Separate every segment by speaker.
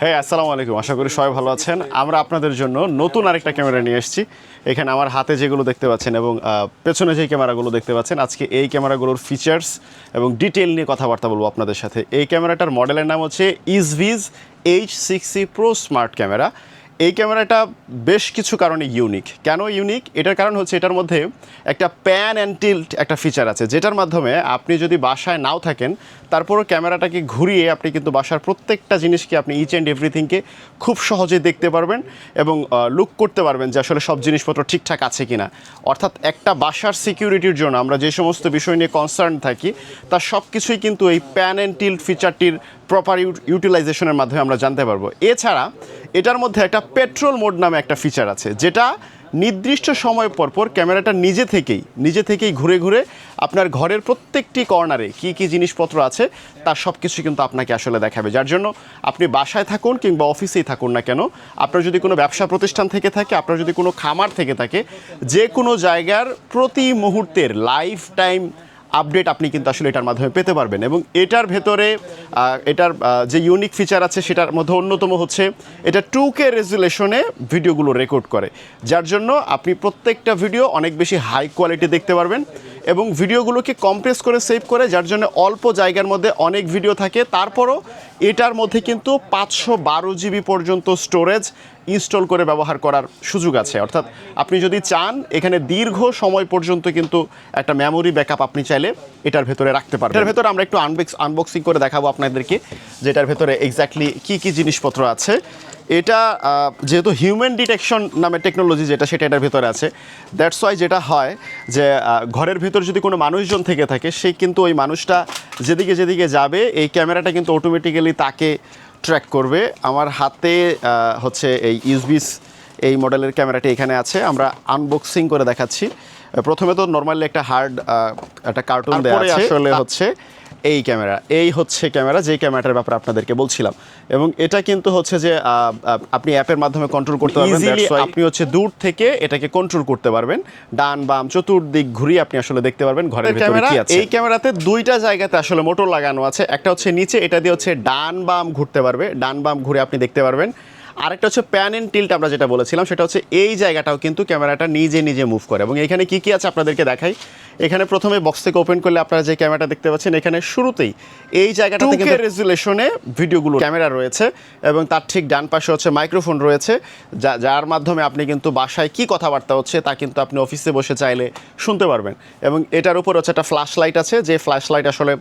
Speaker 1: হ্যাঁ আসসালামু আলাইকুম। আশা করি সবাই ভালো আছেন। আমরা আপনাদের জন্য নতুন আরেকটা ক্যামেরা নিয়ে এসেছি। এখানে আমার হাতে যেগুলো দেখতে পাচ্ছেন এবং পেছনে যে ক্যামেরাগুলো দেখতে পাচ্ছেন, আজকে এই ক্যামেরাগুলোর ফিচার্স এবং ডিটেল নিয়ে কথাবার্তা বলব আপনাদের সাথে। এই ক্যামেরাটার মডেলের নাম হচ্ছে ইজভিজ H six C pro smart camera এই ক্যামেরাটা বেশ কিছু কারণে ইউনিক কেন ইউনিক এটার কারণ হচ্ছে এটার মধ্যে একটা প্যান অ্যান্ড টিল্ট একটা ফিচার আছে, যেটার মাধ্যমে আপনি যদি বাসায় নাও থাকেন, তারপরও ক্যামেরাটাকে ঘুরিয়ে আপনি কিন্তু বাসার প্রত্যেকটা জিনিসকে আপনি ইচ অ্যান্ড এভরিথিংকে খুব সহজে দেখতে পারবেন এবং লুক করতে পারবেন যে আসলে সব জিনিসপত্র ঠিকঠাক আছে কি না অর্থাৎ একটা বাসার সিকিউরিটির জন্য আমরা যে সমস্ত বিষয় নিয়ে কনসার্ন থাকি তার সব কিছুই কিন্তু এই প্যান অ্যান্ড টিল্ট ফিচারটির প্রপার ইউটিলাইজেশনের মাধ্যমে আমরা জানতে পারব। এছাড়া এটার মধ্যে একটা পেট্রোল মোড নামে একটা ফিচার আছে, যেটা নির্দিষ্ট সময় পর পর ক্যামেরাটা নিজে থেকেই নিজে থেকেই ঘুরে ঘুরে আপনার ঘরের প্রত্যেকটি কর্নারে কি কি জিনিসপত্র আছে, তার সব কিছু কিন্তু আপনাকে আসলে দেখাবে। যার জন্য আপনি বাসায় থাকুন কিংবা অফিসেই থাকুন না কেন, আপনার যদি কোনো ব্যবসা প্রতিষ্ঠান থেকে থাকে, আপনার যদি কোনো খামার থেকে থাকে যে কোনো জায়গার প্রতি মুহূর্তের লাইফ টাইম আপডেট আপনি কিন্তু আসলে এটার মাধ্যমে পেতে পারবেন। এবং এটার ভেতরে এটার যে ইউনিক ফিচার আছে সেটার মধ্যে অন্যতম হচ্ছে, এটা টু কে রেজুলেশনে ভিডিওগুলো রেকর্ড করে। যার জন্য আপনি প্রত্যেকটা ভিডিও অনেক বেশি হাই কোয়ালিটি দেখতে পারবেন এবং ভিডিওগুলোকে কম্প্রেস করে সেভ করে, যার জন্য অল্প জায়গার মধ্যে অনেক ভিডিও থাকে। তারপরও এটার মধ্যে কিন্তু পাঁচশো বারো জিবি পর্যন্ত স্টোরেজ ইনস্টল করে ব্যবহার করার সুযোগ আছে। অর্থাৎ আপনি যদি চান, এখানে দীর্ঘ সময় পর্যন্ত কিন্তু একটা মেমোরি ব্যাকআপ আপনি চাইলে এটার ভেতরে রাখতে পারবেন। এটার ভেতরে আমরা একটু আনবক্স আনবক্সিং করে দেখাবো আপনাদেরকে, যেটার ভেতরে এক্স্যাক্টলি কি কি জিনিসপত্র আছে। এটা যেহেতু হিউম্যান ডিটেকশন নামে টেকনোলজি যেটা, সেটা এটার ভেতরে আছে। দ্যাটস ওয়াই যেটা হয় যে ঘরের ভিতর যদি কোনো মানুষজন থেকে থাকে, সে কিন্তু ওই মানুষটা যেদিকে যেদিকে যাবে, এই ক্যামেরাটা কিন্তু অটোমেটিক্যালি তাকে ট্র্যাক করবে। আমার হাতে আহ, হচ্ছে এই ইউজবিস এই মডেলের ক্যামেরাটি এখানে আছে। আমরা আনবক্সিং করে দেখাচ্ছি। প্রথমে তো নর্মালি একটা হার্ড একটা কার্টুন দেওয়া আছে।
Speaker 2: আসলে
Speaker 1: হচ্ছে এই ক্যামেরা এই হচ্ছে ক্যামেরা যেই ক্যামেরাটার ব্যাপারে আপনাদেরকে বলছিলাম। এবং এটা কিন্তু হচ্ছে যে আপনি অ্যাপের মাধ্যমে কন্ট্রোল করতে পারবেন আপনি হচ্ছে দূর থেকে এটাকে কন্ট্রোল করতে পারবেন। ডান বাম চতুর্দিক ঘুরিয়ে আপনি আসলে দেখতে পারবেন ঘরের ভিতরে
Speaker 2: ক্যামেরা,
Speaker 1: কি আছে। এই ক্যামেরাতে দুইটা জায়গাতে আসলে মোটর লাগানো আছে। একটা হচ্ছে নিচে এটা দিয়ে হচ্ছে ডান বাম ঘুরতে পারবে। ডান বাম ঘুরে আপনি দেখতে পারবেন। আরেকটা হচ্ছে প্যান এন্ড টিল্ট আমরা যেটা বলেছিলাম সেটা হচ্ছে এই জায়গাটাও কিন্তু ক্যামেরাটা নিজে নিজে মুভ করে। এবং এখানে কি কি আছে আপনাদেরকে দেখাই? এখানে প্রথমে বক্স থেকে ওপেন করলে আপনারা যে ক্যামেরাটা দেখতে পাচ্ছেন এখানে শুরুতেই এই জায়গাটাতে কিন্তু রেজুলেশনে ভিডিওগুলো ক্যামেরা রয়েছে এবং তার ঠিক ডান পাশে হচ্ছে মাইক্রোফোন রয়েছে যা যার মাধ্যমে আপনি কিন্তু বাসায় কি কথাবার্তা হচ্ছে তা কিন্তু আপনি অফিসে বসে চাইলে শুনতে পারবেন। এবং এটার উপর হচ্ছে একটা ফ্ল্যাশ লাইট আছে যে ফ্ল্যাশ লাইট আসলে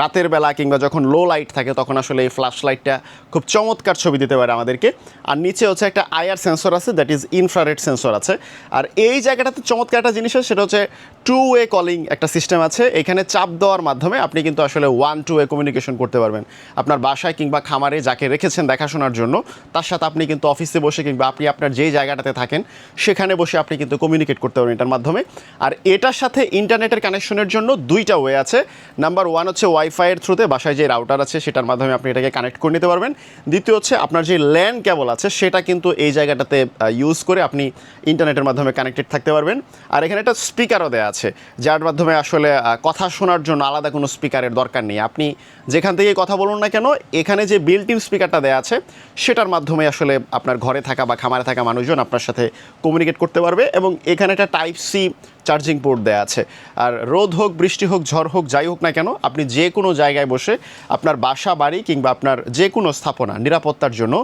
Speaker 1: রাতের বেলা কিংবা যখন লো লাইট থাকে তখন আসলে এই ফ্ল্যাশ লাইটটা খুব চমৎকার ছবি দিতে পারে আমাদেরকে। আর নিচে হচ্ছে একটা আয়ার সেন্সর আছে দ্যাট ইজ ইনফ্রারেড সেন্সর আছে। আর এই জায়গাটাতে চমৎকার একটা জিনিস আছে সেটা হচ্ছে টু ওয়ে কলিং একটা সিস্টেম আছে, এখানে চাপ দেওয়ার মাধ্যমে আপনি কিন্তু আসলে ওয়ান টু ওয়ে কমিউনিকেশন করতে পারবেন। আপনার বাসায় কিংবা খামারে যাকে রেখেছেন দেখাশোনার জন্য, তার সাথে আপনি কিন্তু অফিসে বসে কিংবা আপনি আপনার যেই জায়গাটাতে থাকেন, সেখানে বসে আপনি কিন্তু কমিউনিকেট করতে পারবেন এটার মাধ্যমে। আর এটার সাথে ইন্টারনেটের কানেকশনের জন্য দুইটা ওয়ে আছে। নাম্বার ওয়ান হচ্ছে ওয়াইফাইয়ের থ্রুতে বাসায় যে রাউটার আছে, সেটার মাধ্যমে আপনি এটাকে কানেক্ট করে নিতে পারবেন। দ্বিতীয় হচ্ছে আপনার যে ল্যান্ড কেবল আছে, সেটা কিন্তু এই জায়গাটাতে ইউজ করে আপনি ইন্টারনেটের মাধ্যমে কানেক্টেড থাকতে পারবেন। আর এখানে একটা স্পিকারও দেওয়া আছে যার মাধ্যমে আসলে কথা শোনার জন্য আলাদা কোনো স্পিকারের দরকার নেই। আপনি যেখান থেকে কথা বলুন না কেন, এখানে যে বিল্ট ইন স্পিকারটা দেওয়া আছে, সেটার মাধ্যমে আসলে আপনার ঘরে থাকা বা খামারে থাকা মানুষজন আপনার সাথে কমিউনিকেট করতে পারবে এবং এখানে একটা টাইপ সি চার্জিং পোর্ট দেওয়া আছে। আর রোদ হোক বৃষ্টি হোক ঝড় হোক যাই হোক না কেন আপনি যে কোনো জায়গায় বসে আপনার বাসা বাড়ি কিংবা আপনার যে কোনো স্থাপনা নিরাপত্তার জন্য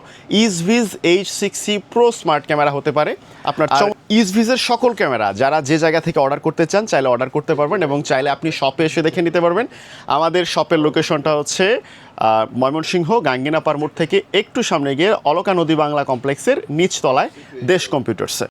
Speaker 1: ইজভিজ H six C pro smart camera হতে পারে। আপনার ইজভিজের সকল ক্যামেরা যারা যে জায়গা থেকে অর্ডার করতে চান চাইলে অর্ডার করতে পারবেন এবং চাইলে আপনি শপে এসে দেখে নিতে পারবেন। আমাদের শপের লোকেশনটা হচ্ছে ময়মনসিংহ গাঙ্গিনা পারমোড় থেকে একটু সামনে গিয়ে অলকা নদী বাংলা কমপ্লেক্সের নিচতলায় দেশ কম্পিউটার্সে।